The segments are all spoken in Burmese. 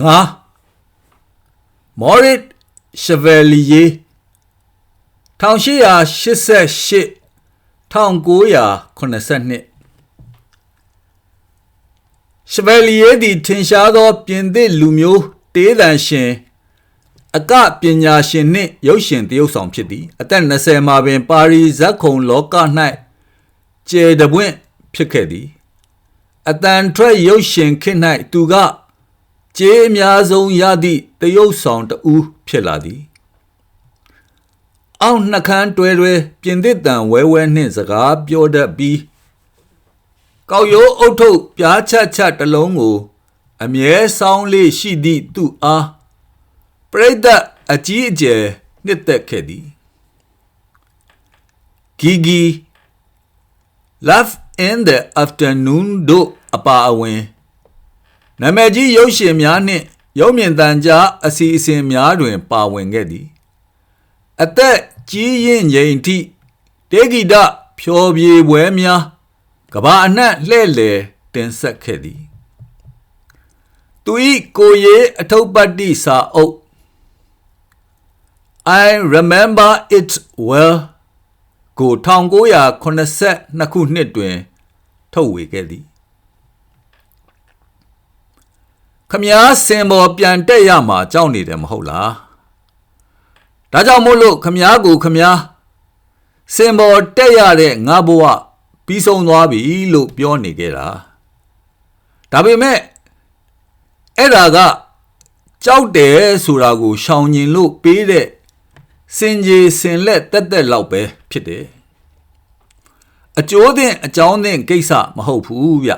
ငါမော်ရစ်ရှဗယ်လီယေ1888 1982ရှဗယ်လီယေသည်ထင်ရှားသော ပြင်သစ်လူမျိုးတေးသန်ရှင်အကပညာရှင်နှင့်ရုပ်ရှင်တရုပ်ဆောင်ဖြစ်သည်အသက်20မှာပင် ပါရီဇက်ခုံလောက၌ကျေတပွင့်ဖြစ်ခဲ့သည်အတန်ထွက်ရုပ်ရှင်ခေတ်၌သူက ကျေးအများဆုံးရသည့်တရုပ်ဆောင်တဦးဖြစ်လာသည်အောက်နှကန်းတွဲတွဲပြင်သစ်တန်ဝဲဝဲနှင့်စကားပြောတတ်ပြီးကောက်ရိုးအုတ်ထုတ်ပြားချက်ချက်တစ်လုံးကို အမြဲဆောင်လေးရှိသည့်သူအားပရိသတ်အကြီးအကျယ်နှစ်သက်ခဲ့သည်ဂီဂီ Love in the afternoon တို့အပါအဝင် နာမည်ကြီးရုပ်ရှင်များနှင့်ရုပ်မြင်သံကြားအစီအစဉ်များတွင် ပါဝင်ခဲ့သည် အသက်ကြီးရင်ရင်ထိတေဂီတဖြောပြေပွဲများကဘာအနှံ့လှဲ့လေတင်ဆက်ခဲ့သည်သူ၏ကိုရေးအထုပ်ပတ်တိစာအုပ် I remember it well ကို1982ခုနှစ်တွင် ထုတ်ဝေခဲ့သည် ခမားစင်ပေါ်ပြန်တက်ရမှာကြောက်နေတယ်မဟုတ်လားဒါကြောင့်မို့လို့ခမားကိုခမားစင်ပေါ်တက်ရတဲ့ငါဘဝပြီးဆုံးသွားပြီလို့ပြောနေခဲ့တာဒါပေမဲ့အဲ့ဒါကကြောက်တယ်ဆိုတာကိုရှောင်ញင်လို့ပေးတဲ့စင်ကြီးစင်လက်တက်တက်လောက်ပဲဖြစ်တယ်အကျိုးသင့်အကြောင်းသင့်ကိစ္စမဟုတ်ဘူးဗျ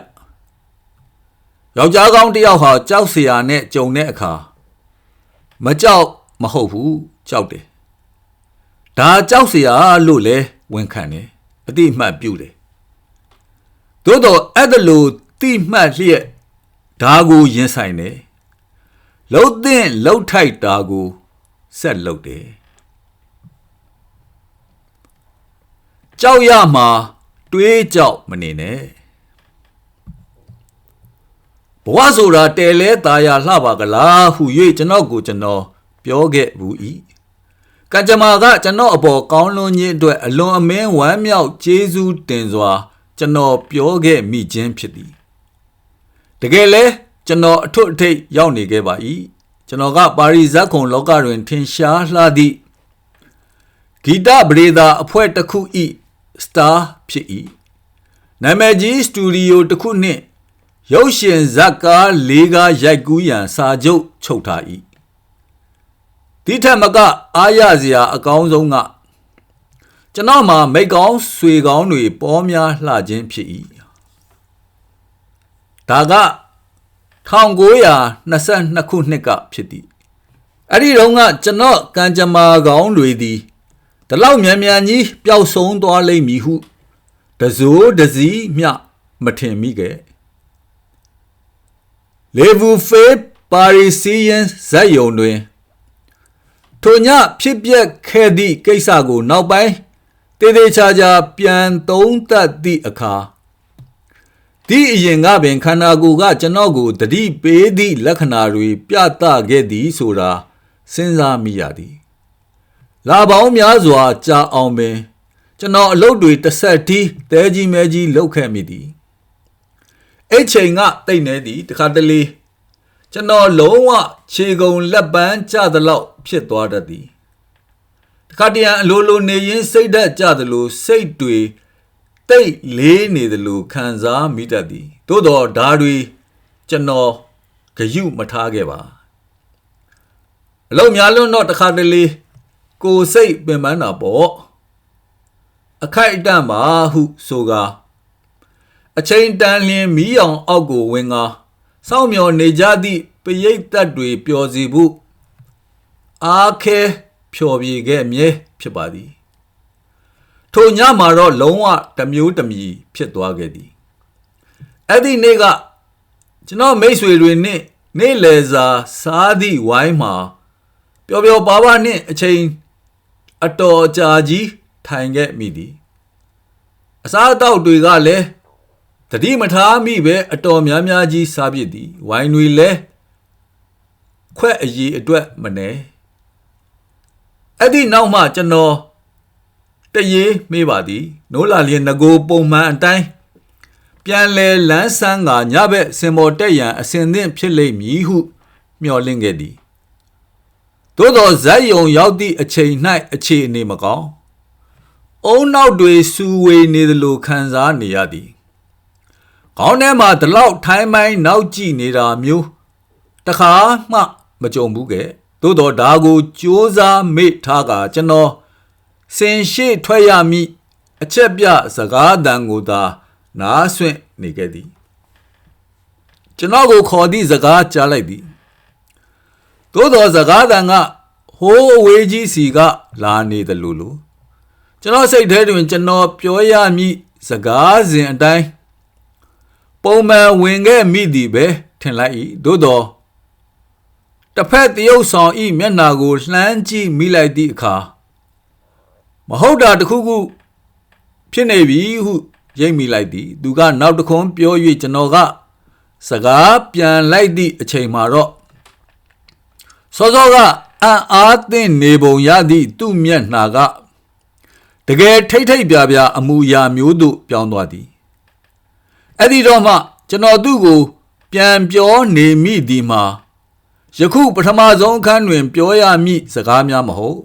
ယောက်ျားကောင်းတစ်ယောက်ဟာကြောက်เสียနဲ့ကြုံတဲ့အခါမကြောက်မဟုတ်ဘူးကြောက်တယ်ဒါကြောက်เสียလို့လဲဝန်ခံတယ်အတိအမှတ်ပြုတယ်သို့တော့အဲ့ဒါလို့တိမှတ်လျက်ဒါကိုရင်ဆိုင်တယ်လှုပ်သင့်လှုပ်ထိုက်တာကိုဆက်လှုပ်တယ်ကြောက်ရမှာတွေးကြောက်မနေနဲ့ ဘဝဆိုတာတဲလဲตาရလှပါကလားဟု၍ကျွန်တော်ကိုကျွန်တော်ပြောခဲ့ဘူးဤကံကြမ္မာကကျွန်တော်အပေါ်ကောင်းလွန်ခြင်းအတွက်အလွန်အမင်းဝမ်းမြောက်ကျေးဇူးတင်စွာ ကျွန်တော်ပြောခဲ့မိခြင်းဖြစ်သည်တကယ်လဲကျွန်တော်အထွတ်အထိပ်ရောက်နေခဲ့ပါ၏ကျွန်တော်ကပါရီဇက်ခုံလောကတွင် ထင်ရှားလှသည့်ဂီတပရိသာအဖွဲ့တစ်ခု၏စတာဖြစ်၏နာမည်ကြီးစတူဒီယိုတစ်ခုနှင့် ရုပ်ရှင်ဇက်ကားလေးကားရိုက်ကူးရန်စာချုပ်ချုပ်ထား၏ဒီထက်မကအားရစရာအကောင်းဆုံးကကျွန်တော်မှာမိကောင်းဆွေကောင်းတွေပေါ်များလှခြင်းဖြစ်၏ဒါက1922ခုနှစ်ကဖြစ်သည်အဲ့ဒီတုန်းကကျွန်တော်ကံကြမ္မာကောင်းတွေသည်ဒီလောက်မြန်မြန်ကြီးပျောက်ဆုံးသွားလိမ့်မည်ဟုတစိုးတစည်းမျှမထင်မိခဲ့ လေဗူဖေးပါရီစီယန်ဇက်ယုံတွင်ထိုညဖြစ်ပျက်ခဲ့သည့်ကိစ္စကို နောက်ပိုင်းတည်တည်ချာချာပြန်သုံးသပ်သည့်အခါဒီအရင်ကပင်ခန္ဓာကိုယ်ကကျွန်တော်ကိုတတိပေးသည့်လက္ခဏာတွေပြသခဲ့သည်ဆိုတာစဉ်းစားမိရသည်လာပေါင်းများစွာကြာအောင်ပင် ကျွန်တော်အလုပ်တွေတစ်ဆက်တည်းတဲကြီးမဲကြီးလုပ်ခဲ့မိသည် အဲ့ချိန်ကတိတ်နေသည်တခါတလေကျွန်တော်လုံးဝခြေကုံလက်ပန်းကျသလောက်ဖြစ်သွားတတ်သည်တခါတရံအလိုလိုနေရင်စိတ်ဓာတ်ကျသလိုစိတ်တွေတိတ်လေးနေသလိုခံစားမိတတ်သည်သို့တော်ဓာတွေကျွန်တော်ဂယုမထားခဲ့ပါအလုံးများလွန်းတော့တခါတလေကိုစိတ်ပင်ပန်းတာပေါ့အခိုက်အတန့်ပါဟုဆိုကာ အချိန်တန်လျင်မီးအောင်အောက်ကိုဝင်ကာစောင့်မျှော်နေကြသည့်ပရိတ်သက်တွေပျော်စီဖို့အားခဲဖြော်ပြေခဲ့မြဲဖြစ်ပါသည်ထိုညမှာတော့လုံးဝတမျိုးတမီဖြစ်သွားခဲ့သည်အဲ့ဒီနေ့ကကျွန်တော်မိတ်ဆွေတွေနဲ့နေ့လယ်စာစားသည့်ဝိုင်းမှာပျော်ပျော်ပါပါနဲ့အချိန်အတော်ကြာကြီးထိုင်ခဲ့မိသည်အစားအသောက်တွေကလည်း တတိမထားမိပဲအတော်များများကြီးစားပြစ်သည်ဝိုင်းတွေလည်းခွက်အရေးအတွက်မနေအဲ့ဒီနောက်မှကျွန်တော်တရေမေးပါသည်နိုးလာလျင်ငကိုပုံမှန်အတိုင်းပြန်လဲလန်းဆန်းကညဘက်စင်မော်တက်ရန်အစင်သင့်ဖြစ်လိမ့်မည်ဟု မျှော်လင့်ခဲ့သည်သို့သောဇက်ယုံရောက်သည့်အချိန်၌အခြေအနေမကောင်းအုံနောက်တွေစူဝေနေသလိုခံစားနေရသည် ခေါင်းထဲမှာဒီလောက်ထိုင်းမိုင်းနောက်ကြည့်နေတာမျိုးတခါမှမကြုံဘူးကဲသို့တော့ဒါကိုစ조사မေ့ထားကကျွန်တော်စင်ရှိထွက်ရမည်အချက်ပြစကားတန်ကိုသာနားဆွင့်နေခဲ့သည်ကျွန်တော်ကိုခေါ်သည့်စကားကြားလိုက်သည်သို့တော်စကားတန်ကဟိုးအဝေးကြီးစီကလာနေတယ်လို့လို့ကျွန်တော်စိတ်ထဲတွင်ကျွန်တော်ပြောရမည်စကားစဉ်အတိုင်း ပုံမှန်ဝင်ခဲ့မိသည်ပဲထင်လိုက်၏သို့တော်တစ်ဖက်တရုတ်ဆောင်ဤမျက်နာကိုလှမ်းကြည့်မိလိုက်သည့်အခါမဟုတ်တာတခုခုဖြစ်နေပြီဟုရိပ်မိလိုက်သည် သူကနောက်တစ်ခွန်းပြော၍ကျွန်တော်ကစကားပြန်လိုက်သည့်အချိန်မှာတော့စောစောကအံ့အားသင့်နေပုံရသည့်သူ့မျက်နှာကတကယ်ထိတ်ထိတ်ပြပြအမူအရာမျိုးသို့ပြောင်းသွားသည် အဲ့ဒီတော့မှကျွန်တော်သူ့ကို ပြန်ပြောနေမိသည်မှာယခုပထမဆုံးအခန်းတွင် ပြောရမည့်စကားများမဟုတ်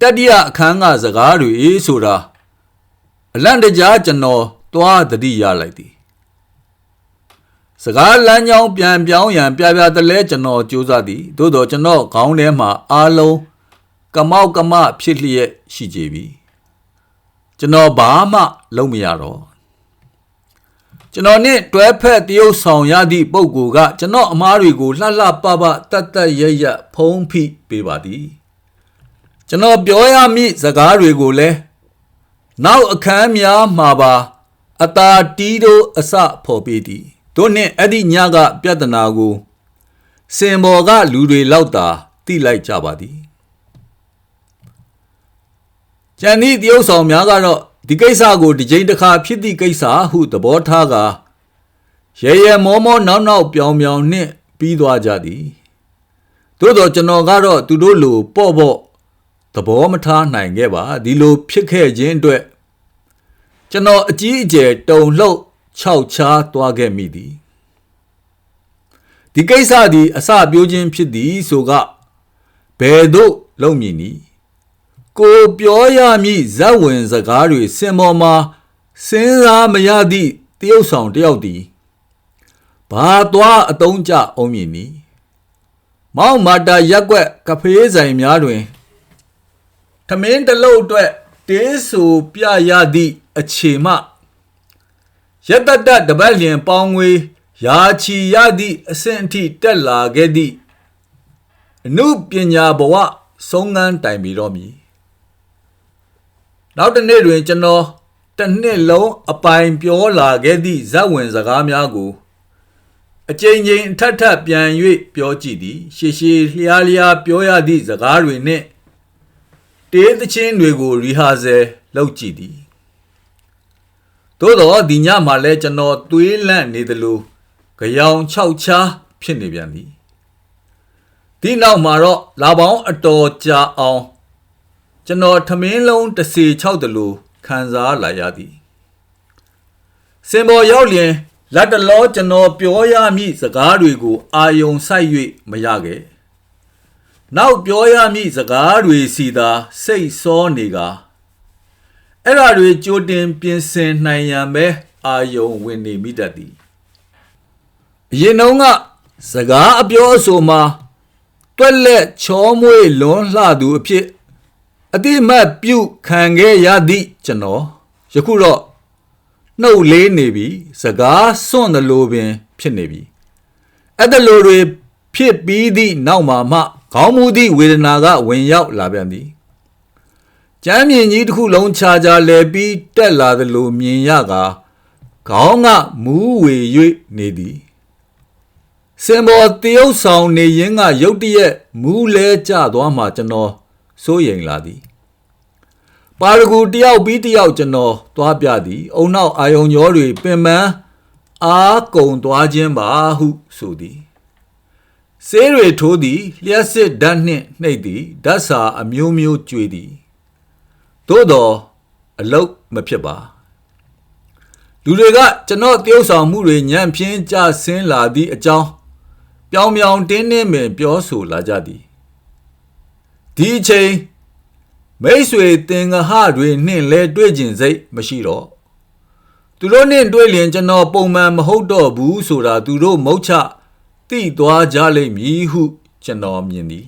တတိယအခန်းကစကားတွေဆိုတာအလန့်တကြားကျွန်တော်သွားတတိရလိုက်သည်စကားလမ်းကြောင်းပြန်ပြောင်းရန်ပြပြတလဲကျွန်တော်ကြိုးစားသည်သို့တော့ကျွန်တော်ခေါင်းထဲမှာအားလုံးကမောက်ကမဖြစ်လျက်ရှိကြပြီကျွန်တော်ဘာမှလုပ်မရတော့ ကျွန်တော်နဲ့တွဲဖက်တရုပ်ဆောင်ရသည့်ပုံကိုက ကျွန်တော်အမားတွေကိုလှလှပပတတ်တတ်ရရဖုံးဖိပေးပါသည်ကျွန်တော်ပြောရမည့်စကားတွေကိုလည်းနောက်အခန်းများမှာပါ အတာတီးတို့အစဖော်ပေးသည်တို့နှင့်အဲ့ဒီညကပြဿနာကို စင်ဘော်ကလူတွေလောက်သာတိလိုက်ကြပါသည်ကျန်သည့်တရုပ်ဆောင်များကတော့ ဒီကိစ္စကိုဒီကြိမ်တစ်ခါဖြစ်သည့်ကိစ္စဟုသဘောထားကရဲရဲမောမောနောက်နောက်ပြောင်ပြောင်နှင့်ပြီးသွားကြသည်သို့တော့ကျွန်တော်ကတော့သူတို့လိုပေါ့ပေါ့သဘောမထားနိုင်ခဲ့ပါဒီလိုဖြစ်ခဲ့ခြင်းအတွက်ကျွန်တော်အကြီးအကျယ်တုန်လှုပ်ခြောက်ခြားသွားခဲ့မိသည်ဒီကိစ္စသည်အစပြိုးခြင်းဖြစ်သည်ဆိုကဘယ်သို့လုံမည်နည်း ကိုပြောရမည့်ဇက်ဝင်စကားတွေစင်ပေါ်မှာစဉ်းစားမရသည့်တရုတ်ဆောင်တယောက်သည်ဘာသွားအတုံးကြအောင်မည်နည်းမောင်မာတာရက်ွက်ကဖေးဆိုင်များတွင်ထမင်းတလုံးအတွက်တေးဆူပြရသည့်အခြေမှရက်တတတပတ်လျင်ပေါင်းငွေရာချီရသည့်အဆင့်အထိတက်လာခဲ့သည့်အမှုပညာဘဝဆုံးငန်းတိုင်ပြီးတော့မည် နောက်တစ်နေ့တွင်ကျွန်တော်တစ်နှစ်လုံးအပိုင်ပြောလာခဲ့သည့်ဇက်ဝင်စကားများကိုအကြိမ်ကြိမ်ထပ်ထပ်ပြန်၍ပြောကြည့်သည် ရှေရှေလျားလျားပြောရသည့်စကားတွေနှင့်တေးသချင်းတွေကိုရီဟာဆယ်လုပ်ကြည့်သည်သို့တော့ဒီညမှာလဲကျွန်တော်သွေးလန့်နေသလိုကြောင်ခြောက်ချားဖြစ်နေပြန်သည်ဒီနောက်မှာတော့လာပေါင်းအတော်ကြာအောင် ကျွန်တော်ထမင်းလုံးတစ်စီ6တလူခံစားလာရသည်စင်ပေါ်ရောက်လျင်လက်တလောကျွန်တော်ပြောရမည့်စကားတွေကို အာယုံဆိုင်၍မရခဲ့နောက်ပြောရမည့်စကားတွေစီသာစိတ်စောနေကအဲ့ဓာတွေကြိုတင်ပြင်ဆင်နိုင်ရန်ပဲအာယုံဝင်နေမိတတ်သည်အရင်တုန်းကစကားအပြောအဆိုမှာတွက်လက်ချောမွေးလွန်လှသူအဖြစ် အတိမတ်ပြုခံခဲ့ရသည့်ကျွန်တော်ယခုတော့နှုတ်လေးနေပြီစကားစွန့်တယ်လို့ပင်ဖြစ်နေပြီအဲ့ဒါလိုတွေဖြစ်ပြီးသည့်နောက်မှာမှခေါင်းမူသည့်ဝေဒနာကဝင်ရောက်လာပြန်သည်ကျမ်းမြင်ကြီးတစ်ခုလုံးခြားခြားလဲပြီးတက်လာသလိုမြင်ရကခေါင်းကမူးဝေ၍နေသည်စင်ဘော်တရုတ်ဆောင်နေရင်ကရုတ်တရက်မူးလဲကျသွားမှကျွန်တော် စိုးရိမ်လာသည်ပါရဂူတယောက်ပြီးတယောက်ကျွန်တော်သွားပြသည် အုံနောက်အာယုံကျော်တွေပင်ပန်းအားကုံသွားခြင်းပါဟုဆိုသည်ဆေးတွေထိုးသည်လျှက်စစ်ဓာတ်နှင့်နှိပ်သည်ဓာတ်စာအမျိုးမျိုးကြွေသည်သို့တော်အလုတ်မဖြစ်ပါလူတွေကကျွန်တော်တယောက်ဆောင်မှုတွေညံ့ဖျင်းကြဆင်းလာသည့်အကြောင်းပြောင်ပြောင်တင်းတင်းပင်ပြောဆိုလာကြသည် ဒီအချိန်မိတ်ဆွေတင်ငဟတွေနှင့်လဲတွေ့ကျင်စိတ်မရှိတော့သူတို့နှင့်တွေ့လျင်ကျွန်တော်ပုံမှန်မဟုတ်တော့ဘူးဆိုတာသူတို့မုတ်ချတိသွားကြလိမ့်မည်ဟု ကျွန်တော်မြင်သည်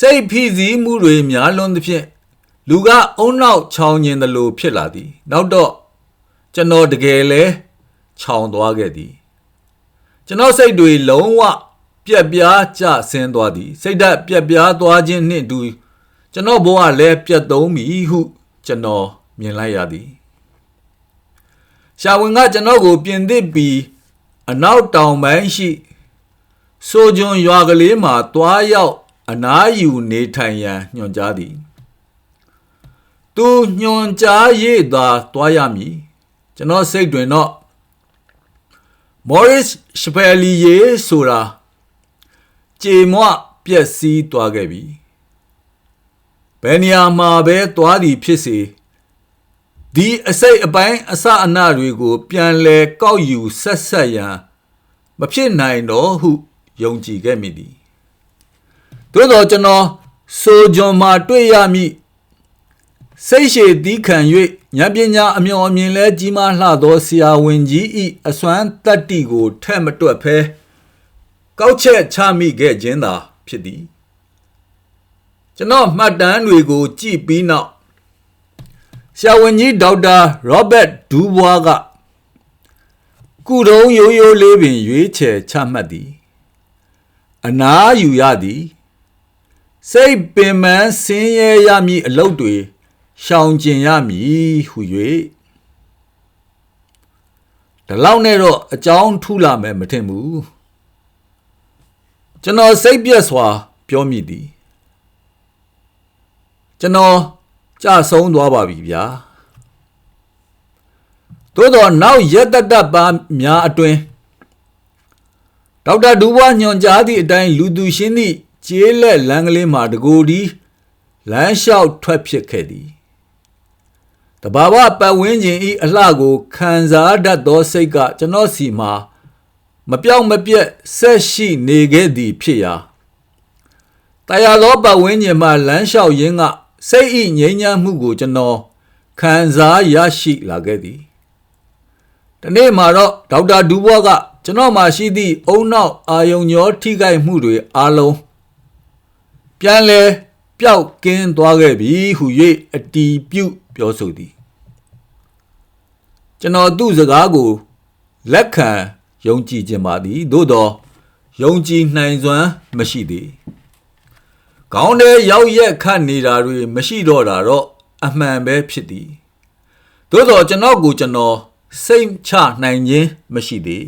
စိတ်ဖိစီးမှုတွေများလွန်းသဖြင့်လူကအုံနောက်ချောင်းကျင်သလိုဖြစ်လာသည် နောက်တော့ကျွန်တော်တကယ်လဲခြောင်သွားခဲ့သည် ကျွန်တော်စိတ်တွေလုံးဝ ပြက်ပြားကျဆင်းသွားသည် စိတ်ဓာတ်ပြက်ပြားသွားခြင်းနှင့်တူကျွန်တော်ဘဝလည်းပြတ်သုံးပြီဟု ကျွန်တော်မြင်လိုက်ရသည်ရှာဝင်ကကျွန်တော်ကိုပြင်သစ်ပြီးအနောက်တောင်ပိုင်းရှိဆိုဂျွန်ရွာကလေးမှာတွားရောက်အနားယူနေထိုင်ရန်ညွှန်ကြားသည်သူညွှန်ကြားရေးသာတွားရမည်ကျွန်တော်စိတ်တွင်တော့ Morris Chevalier ဆိုတာ ကြေမွပျက်စီးသွားခဲ့ပြီဘယ်နေရာမှာပဲသွားသည်ဖြစ်စေဒီအစိတ်အပိုင်းအစအနတွေကို ပြန်လဲကောက်ယူဆက်ဆက်ရန်မဖြစ်နိုင်တော့ဟုယုံကြည်ခဲ့မိသည်သို့တော့ကျွန်တော်ဆိုဂျွန်မှာတွေ့ရမည်စိတ်ရှည်သီးခံ၍ဉာဏ်ပညာအမျှော်အမြင်လဲကြီးမားလှသောဆရာဝန်ကြီးဤအစွမ်းတတ္တိကိုထဲ့မတွက်ဖဲ ကောက်ချက်ချမိခဲ့ခြင်းသာဖြစ်သည်ကျွန်တော်မှတ်တမ်းတွေကို ကြည့်ပြီးနောက်ဆရာဝန်ကြီးဒေါက်တာရောဘတ်ဒူးဘွားကကုတုံးရိုးရိုးလေးပင် ရွေးချယ်ချမှတ်သည်အနားယူရသည်စိတ်ပင်ပန်းဆင်းရဲရမည်အလုပ်တွေရှောင်ကျင်ရမည်ဟု၍ဒီလောက်နဲ့တော့အကြောင်းထူလာမယ်မထင်ဘူး ကျွန်တော်စိတ်ပြက်စွာ ပြောမိသည်ကျွန်တော်ကြဆုံးသွားပါပြီဗျာသို့တော့နောက်ရက်တတပါများအတွင်ဒေါက်တာဒူဘွားညွန်ကြားသည့်အတိုင်းလူသူရှင်းသည့်ကျေးလက်လမ်းကလေးမှာတကူဒီလမ်းလျှောက်ထွက်ဖြစ်ခဲ့သည်တဘာဝပတ်ဝန်းကျင်ဤအလှကိုခံစားတတ်သောစိတ်ကကျွန်တော်စီမှာ မပြောင်းမပြတ်ဆက်ရှိနေခဲ့သည်ဖြစ်ရာတရားသောပတ်ဝန်းကျင်မှာလမ်းလျှောက်ရင်းကစိတ်ဤငြိမ်းချမ်းမှုကိုကျွန်တော်ခံစားရရှိလာခဲ့သည်ဒီနေ့မှာတော့ဒေါက်တာဒူဘွားကကျွန်တော်မှာရှိသည့်အုံနောက်အာယုံညောထိခိုက်မှုတွေအလုံးပြန်လဲပျောက်ကင်းသွားခဲ့ပြီဟု၍အတီးပြုတ်ပြောဆိုသည်ကျွန်တော်သူ့စကားကိုလက်ခံ ယုံကြည်ခြင်းပါသည်သို့တော့ယုံကြည်နိုင်စွမ်းမရှိသေးခေါင်းထဲရောက်ရက်ခတ်နေတာတွေမရှိတော့တာတော့အမှန်ပဲဖြစ်သည်သို့တော့ကျွန်တော်ကိုကျွန်တော်စိတ်ချနိုင်ခြင်းမရှိသေး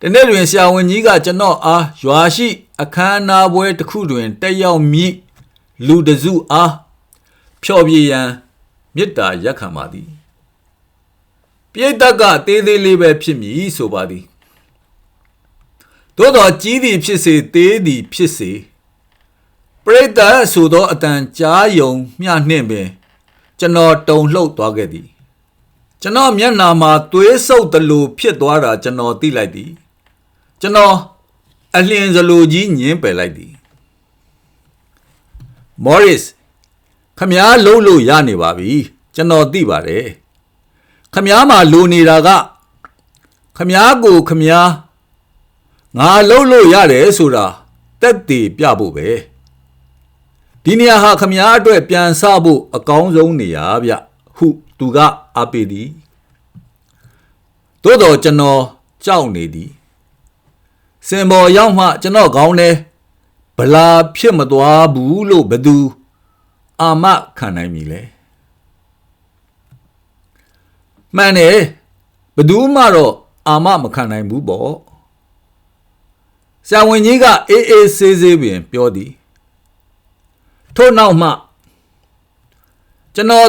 တနေ့တွင်ဆရာဝန်ကြီးကကျွန်တော်အားရွာရှိ အခမ်းအနားပွဲတစ်ခုတွင်တက်ရောက်မိလူတစုအားဖျော်ဖြေရန်မေတ္တာရက်ခံပါသည် ပြိတ္တကတေးသေးလေးပဲဖြစ်မည်ဆိုပါသည်သို့တော်ကြီးသည်ဖြစ်စေသေးသည်ဖြစ်စေပရိသတ်ဆိုသောအတန်ကြားယုံမျှနှင့်ပင်ကျွန်တော်တုံလှုပ်သွားခဲ့သည်ကျွန်တော်မျက်နာမှာသွေးဆုပ်သလိုဖြစ်သွားတာကျွန်တော်သိလိုက်သည်ကျွန်တော်အလျင်စလိုကြီးညင်းပယ်လိုက်သည် Morris ခမားလုံးလို့ရနေပါပြီကျွန်တော်သိပါတယ် ခမားမှာလိုနေတာကခမားကိုခမားငါလုံးလို့ရတယ်ဆိုတာတက်တည်ပြဖို့ပဲဒီနေရာဟာခမားအတွက်ပြန်ဆဖို့အကောင်းဆုံးနေရာဗျဟုသူကအားပေးသည်သို့တော်ကျွန်တော်ကြောက်နေသည်စင်ပေါ်ရောက်မှကျွန်တော်ခေါင်းထဲဗလာဖြစ်မသွားဘူးလို့ဘသူအာမခံနိုင်ပြီလေ မှန်တယ်ဘသူမှတော့အာမမခံနိုင်ဘူးပေါ့ဆရာဝန်ကြီးကအေးအေးဆေးဆေးပင်ပြောသည်ထို့နောက်မှကျွန်တော်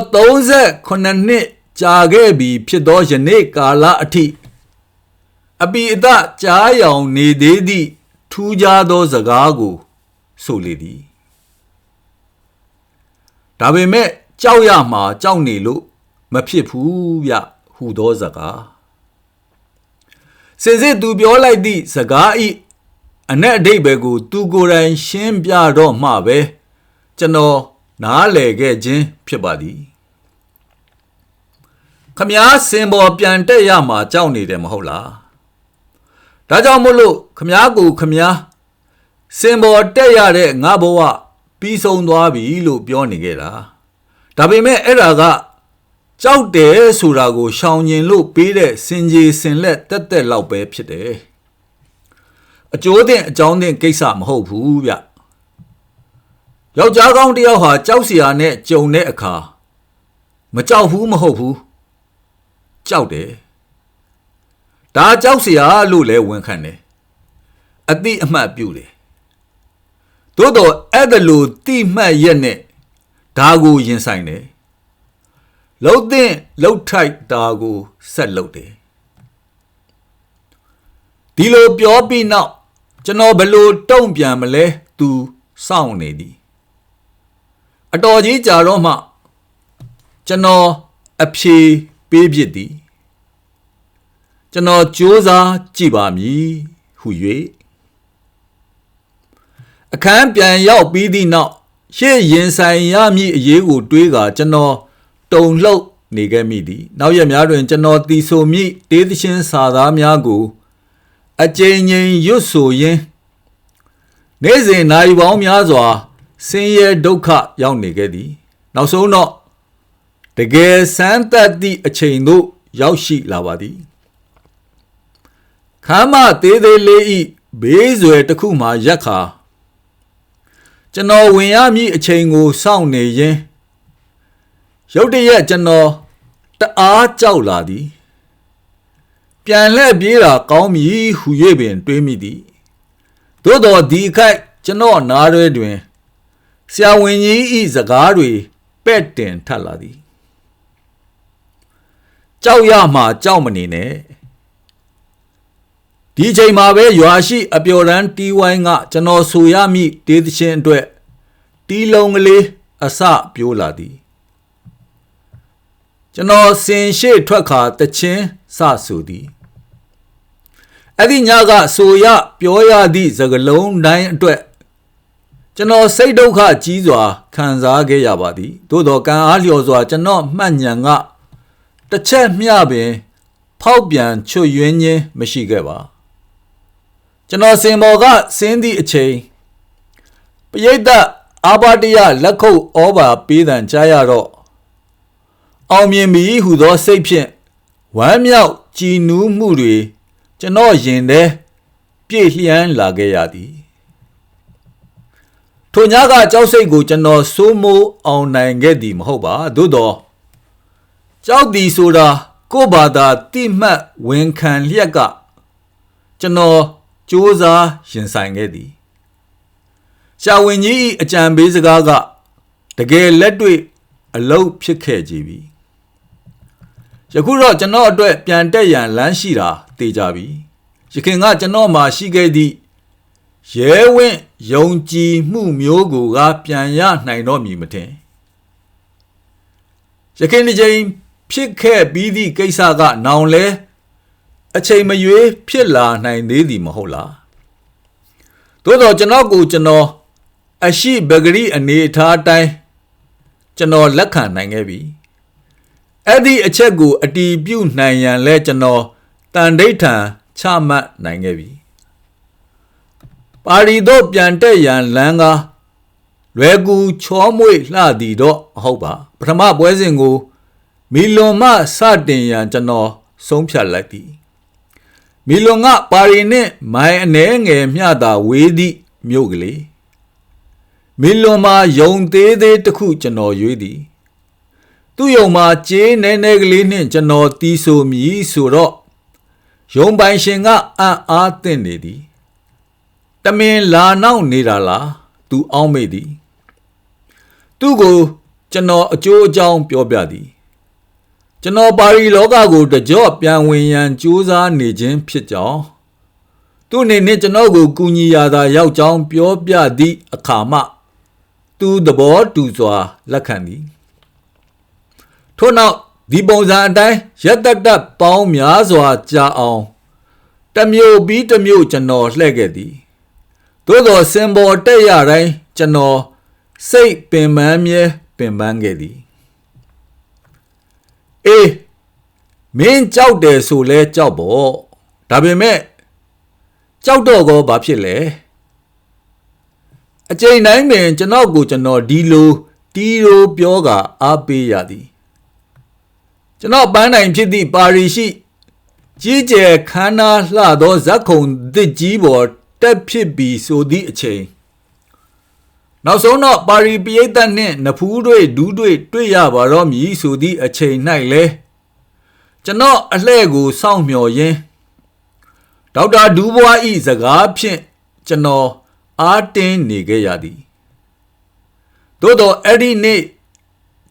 38နှစ်ကြာခဲ့ပြီဖြစ်သောယနေ့ကာလအထိအပိအတကြားရောင်နေသေးသည့်ထူးခြားသောစကားကိုဆိုလေသည်ဒါပေမဲ့ကြောက်ရမှာကြောက်နေလို့ မဖြစ်ဘူးဗျဟူသောစကားစင်စစ်သူပြောလိုက်သည့်စကားဤအ내အဓိပ္ပာယ်ကို သူကိုယ်တိုင်ရှင်းပြတော့မှပဲကျွန်တော်နားလည်ခဲ့ခြင်းဖြစ်ပါသည်ခမားစင်ပေါ်ပြန်တက်ရမှာကြောက်နေတယ်မဟုတ်လားဒါကြောင့်မို့လို့ခမားကိုခမားစင်ပေါ်တက်ရတဲ့ငါဘဝပြီးဆုံးသွားပြီလို့ပြောနေခဲ့တာဒါပေမဲ့အဲ့ဒါက ကြောက်တယ်ဆိုတာကိုရှောင်ကျင်လို့ပေးတဲ့စင်ကြီးစင်လက်တက်တက်လောက်ပဲဖြစ်တယ်အကျိုးတဲ့အကြောင်းတဲ့ကိစ္စမဟုတ်ဘူးဗျယောက်ျားကောင်းတစ်ယောက်ဟာကြောက်စရာနဲ့ကြုံတဲ့အခါမကြောက်ဘူးမဟုတ်ဘူးကြောက်တယ်ဒါကြောက်စရာလို့လည်းဝန်ခံတယ်အတိအမှတ်ပြုတယ်သို့တော့အဲ့ဒါလို့တိမှတ်ရက်နဲ့ဒါကိုရင်ဆိုင်တယ် လှုပ်တဲ့လှုပ်ထိုက်တာကိုဆက်လုပ်တယ်ဒီလိုပြောပြီးနောက်ကျွန်တော်ဘယ်လိုတုံ့ပြန်မလဲသူစောင့်နေသည်အတော်ကြီးကြာတော့မှကျွန်တော်အဖြေပေးဖြစ်သည်ကျွန်တော်စူးစမ်းကြည့်ပါမည်ဟု၍အခန်းပြန်ရောက်ပြီးသည့်နောက်ရှေ့ရင်ဆိုင်ရမည့်အရေးကိုတွေးကာကျွန်တော် တုံလှုပ်နေခဲ့မိသည်နောက်ရက်များတွင်ကျွန်တော်တီဆိုမိတေးသချင်းစာသားများကိုအကြိမ်ကြိမ်ရွတ်ဆိုရင်းနေ့စဉ်နိုင်ပေါင်းများစွာဆင်းရဲဒုက္ခရောက်နေခဲ့သည်နောက်ဆုံးတော့တကယ်စမ်းသပ်သည့်အချိန်သို့ရောက်ရှိလာပါသည်ခမ်းမသေးသေးလေးဤဘေးဆွယ်တစ်ခုမှရက်ခါကျွန်တော်ဝင်ရမည့်အချိန်ကိုစောင့်နေရင် ရုတ်တရက်ကျွန်တော်တအားကြောက်လာသည်ပြန်လှည့်ပြေးတာကောင်းပြီဟူ၍ပင် တွေးမိသည်သို့တော်ဒီခိုက်ကျွန်တော်နားရဲတွင်ဆရာဝန်ကြီးဤစကားတွေပဲ့တင်ထပ်လာသည်ကြောက်ရမှကြောက်မနေနဲ့ဒီချိန်မှာပဲရွာရှိ အပျော်ရန်တီးဝိုင်းကကျွန်တော်ဆိုရမည့်တေးသချင်းအတွက်တီးလုံးကလေးအစပြိုးလာသည် ကျွန်တော်စင်ရှိထွက်ခါတချင်းစဆူသည်အဲ့ဒီညကဆိုရပြောရသည့်စကလုံးတိုင်းအတွက်ကျွန်တော်စိတ်ဒုက္ခကြီးစွာခံစားခဲ့ရပါသည်သို့တော်ကံအားလျော်စွာကျွန်တော်မှတ်ဉဏ်ကတစ်ချက်မျှပင် ဖောက်ပြန်ချွတ်ယွင်းခြင်းမရှိခဲ့ပါကျွန်တော်စင်ဘော်ကစင်းသည့်အချိန်ပရိသတ်အာဘတယလက်ခုပ်ဩဘာပေးတံကြားရတော့ အောင်မြင်ပြီဟုသောစိတ်ဖြင့်ဝမ်းမြောက်ကြည်နူးမှုတွေကျွန်တော်ရင်ထဲပြည့်လျန်းလာခဲ့ရသည်ထိုညကကြောက်စိတ်ကိုကျွန်တော်စိုးမိုးအောင်နိုင်ခဲ့သည်မဟုတ်ပါသို့တော့ကြောက်သည်ဆိုတာကိုယ့်ဘာသာတိမှတ်ဝန်ခံလျက်ကကျွန်တော်စူးစမ်းရင်ဆိုင်ခဲ့သည်ရှာဝင်ကြီး၏အကြံပေးစကားကတကယ်လက်တွေ့အလုပ်ဖြစ်ခဲ့ကြပြီ ယခုတော့ကျွန်တော်အတွက်ပြန်တက်ရန်လမ်းရှိတာသိကြပြီယခင်ကကျွန်တော်မှာရှိခဲ့သည့်ရဲဝင့်ယုံကြည်မှုမျိုးကိုကပြန်ရနိုင်တော့မည်မထင်ယခင်ဒီချိန်ဖြစ်ခဲ့ပြီးသည့်ကိစ္စကနောင်လဲအချိန်မရွေးဖြစ်လာနိုင်သေးသည်မဟုတ်လားသို့တော့ကျွန်တော်ကိုကျွန်တော်အရှိပဂရိအနေအထားတိုင်းကျွန်တော်လက်ခံနိုင်ခဲ့ပြီ အဲ့ဒီအချက်ကိုအတီးပြုတ်နိုင်ရန်လဲကျွန်တော်တန်ဒိဋ္ဌံချမှတ်နိုင်ခဲ့ပြီပါရီတော့ပြန်တက်ရန်လမ်းကားလွယ်ကူချောမွေ့လှသည်တော့မဟုတ်ပါပထမပွဲစဉ်ကိုမီလွန်မှစတင်ရန်ကျွန်တော်ဆုံးဖြတ်လိုက်သည်မီလွန်ကပါရီနှင့်မိုင်အနှဲငယ်မျှသာဝေးသည့်မြို့ကလေးမီလွန်မှာယုံသေးသေးတစ်ခုကျွန်တော်ရွေးသည် သူ့ယုံမှာကြေးနဲနဲကလေးနှင့်ကျွန်တော်တီးဆိုမြည်ဆိုတော့ယုံပိုင်ရှင်ကအံ့အားသင့်နေသည်တမင်လာနောက်နေတာလားသူအောင်းမိသည်သူ့ကိုကျွန်တော်အကျိုးအကြောင်းပြောပြသည်ကျွန်တော်ပါရီလောကကိုတကြော့ပြန်ဝင်ရန်ကြိုးစားနေခြင်းဖြစ်ကြောင်းသူအနေနဲ့ကျွန်တော်ကိုကူညီရတာရောက်ကြောင်းပြောပြသည့်အခါမှသူသဘောတူစွာလက်ခံသည် ထို့နောက်ဒီပုံစံအတိုင်းရက်တက်တက်ပေါင်းများစွာကြာအောင်တစ်မျိုးပြီးတစ်မျိုးကျွန်တော်လှည့်ခဲ့သည်သို့သောစင်ပေါ်တက်ရတိုင်းကျွန်တော်စိတ်ပင်ပန်းမြဲပင်ပန်းခဲ့သည်အေးမင်းကြောက်တယ်ဆိုလဲကြောက်ပေါ့ဒါပေမဲ့ကြောက်တော့ကောဘာဖြစ်လဲအချိန်တိုင်းပင်ကျွန်တော်ကိုကျွန်တော်ဒီလိုတီရိုပြောကအားပေးရသည် ကျွန်တော်ပန်းနိုင်ဖြစ်သည့်ပါရီရှိကြီးကျယ်ခမ်းနားလှသောဇက်ခုံသစ်ကြီးပေါ်တက်ဖြစ်ပြီးဆိုသည့်အချိန်နောက်ဆုံးတော့ပါရီပရိသတ်နှင့်နဖူးတွေဒူးတွေတွေ့ရပါတော့မည်ဆိုသည့်အချိန်၌လဲကျွန်တော်အလှဲ့ကိုစောင့်မျှော်ရင်းဒေါက်တာဒူးဘွားဤစကားဖြင့်ကျွန်တော်အားတင်းနေခဲ့ရသည်သို့တော့အဲ့ဒီနေ့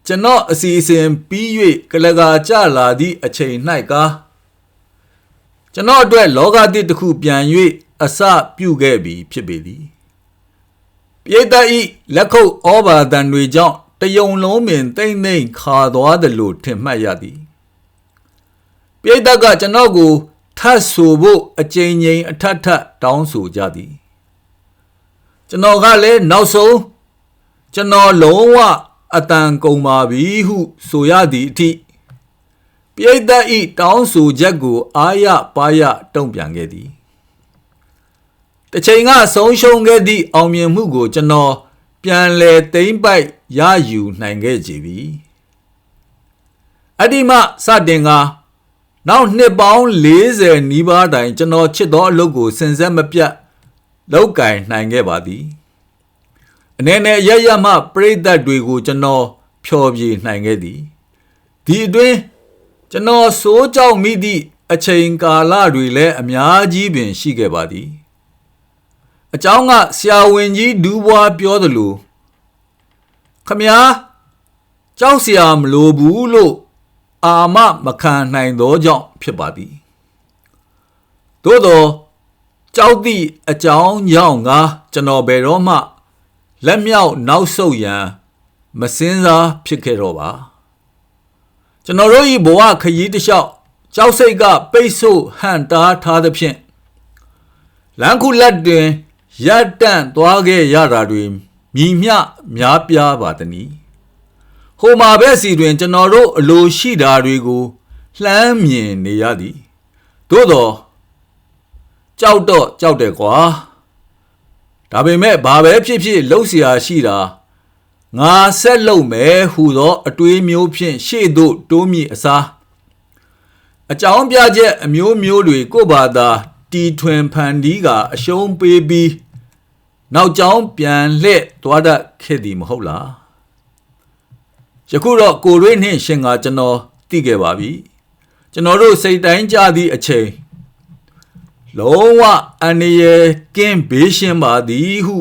ကျွန်တော်အစီအစဉ်ပြီး၍ကလကာကြလာသည့်အချိန်၌ကကျွန်တော်အတွက်လောကသစ်တစ်ခုပြန်၍အစပြုခဲ့ပြီဖြစ်ပေသည်ပြေတဤလက်ခုပ်ဩဘာတန်တွေကြောင့်တယုံလုံးပင်တိမ့်တိမ့်ခါသွားတယ်လို့ထင်မှတ်ရသည်ပြေတကကျွန်တော်ကိုထတ်ဆိုဖို့အကြိမ်ကြိမ်အထက်ထက်တောင်းဆိုကြသည်ကျွန်တော်ကလည်းနောက်ဆုံးကျွန်တော်လုံးဝ အတန်ကုန်ပါပြီဟု ဆိုရသည့်အထိပြိတ္တဤတောင်းဆိုချက်ကို အာရပါရတုံ့ပြန်ခဲ့သည်တစ်ချိန်ကဆုံးရှုံးခဲ့သည့်အောင်မြင်မှုကို ကျွန်တော်ပြန်လဲသိမ့်ပိုက်ရယူနိုင်ခဲ့ကြပြီအဒီမစတင်ကနောက်နှစ်ပေါင်း40နီးပါးတိုင်ကျွန်တော်ချစ်သောအလုပ်ကိုစင်ဆက်မပြတ်လောက်ကင်နိုင်ခဲ့ပါသည် အနေနဲ့ရရမှပြိသက်တွေကိုကျွန်တော်ဖျော်ဖြေနိုင်ခဲ့သည်ဒီအတွင်းကျွန်တော်စိုးကြောက်မိသည့်အချိန်ကာလတွေလည်းအများကြီးပင်ရှိခဲ့ပါသည်အเจ้าကဆရာဝန်ကြီးဒူးဘွားပြောသလိုခမညာကြောက်เสียမလိုဘူးလို့အာမမခံနိုင်သောကြောင့်ဖြစ်ပါသည်သို့သောကြောက်သည့်အကြောင်းကြောင့်ငါကျွန်တော်ဘယ်တော့မှ လက်မြောက်နောက်ဆုတ်ရန်မစင်းစားဖြစ်ခဲ့တော့ပါကျွန်တော်တို့ဤဘဝခရီးတစ်လျှောက်ကြောက်စိတ်ကပိတ်ဆို့ဟန်တားထားသဖြင့်လမ်းခုလက်တွင်ရပ်တန့်သွားခဲ့ရတာတွေမြည်မြများပြားပါတည်းဟိုမှာပဲစီတွင်ကျွန်တော်တို့အလိုရှိတာတွေကိုလှမ်းမြင်နေရသည်သို့တော့ကြောက်တော့ကြောက်တယ်ကွာ ဒါပေမဲ့ဘာပဲဖြစ်ဖြစ်လှုပ်เสียရှိတာငါဆက်လုပ်မယ်ဟူသောအတွေးမျိုးဖြင့်ရှေ့သို့တိုးမြင့်အစားအကြောင်းပြချက်အမျိုးမျိုးတွေကိုဘာသာတီထွင်ဖန်တီးကအရှုံးပေးပြီးနောက်ကျောင်းပြန်လှည့်သွားတတ်ခဲ့သည်မဟုတ်လားယခုတော့ကိုရွေးနှင့်ရှင်ကကျွန်တော်သိခဲ့ပါပြီကျွန်တော်တို့စိတ်တိုင်းကြသည့်အချိန် လုံးဝအန္တရာယ်ကင်းဘေးရှင်းပါသည်ဟု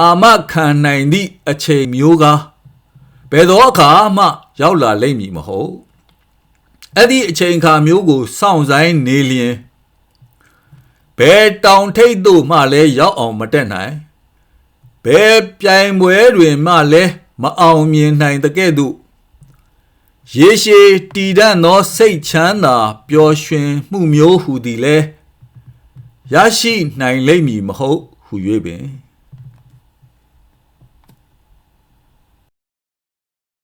အာမခံနိုင်သည့်အချိန်မျိုးကားဘယ်သောအခါမှရောက်လာလိမ့်မည်မဟုတ်အဲ့ဒီအချိန်အခါမျိုးကိုစောင့်ဆိုင်နေလျင်ဘယ်တောင်ထိပ်သို့မှလည်းရောက်အောင်မတက်နိုင်ဘယ်ပြိုင်ပွဲတွင်မှလည်းမအောင်မြင်နိုင်တဲ့ကဲ့သို့ရေရှည်တည်တံ့သောစိတ်ချမ်းသာပျော်ရွှင်မှုမျိုးဟူသည်လဲ ရရှိနိုင်လိမ့်မည်မဟုတ်ဟု၍ပင်